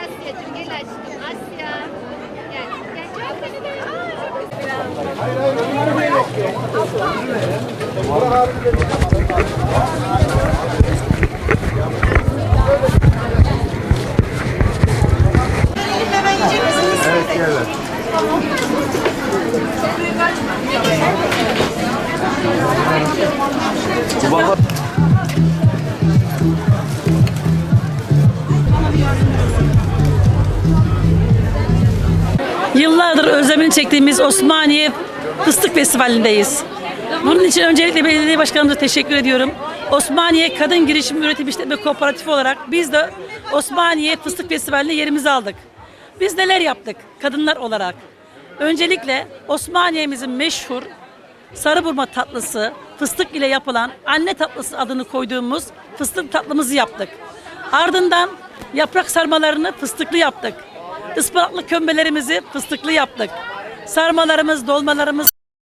Asya'cığım gel aşkım Asya. Gel. Gel çok seni de. Hayır hayır. Bunlar yok ya. Bunlar abi Evet, yerler. Tamam. Bu baba... Yıllardır özlemini çektiğimiz Osmaniye Fıstık Festivali'ndeyiz. Bunun için öncelikle belediye başkanımıza teşekkür ediyorum. Osmaniye Kadın Girişim Üretim İşletme Kooperatifi olarak biz de Osmaniye Fıstık Festivali'ne yerimizi aldık. Biz neler yaptık kadınlar olarak? Öncelikle Osmaniye'mizin meşhur sarı burma tatlısı, fıstık ile yapılan anne tatlısı adını koyduğumuz fıstık tatlımızı yaptık. Ardından yaprak sarmalarını fıstıklı yaptık. Ispanaklı kömbelerimizi fıstıklı yaptık. Sarmalarımız, dolmalarımız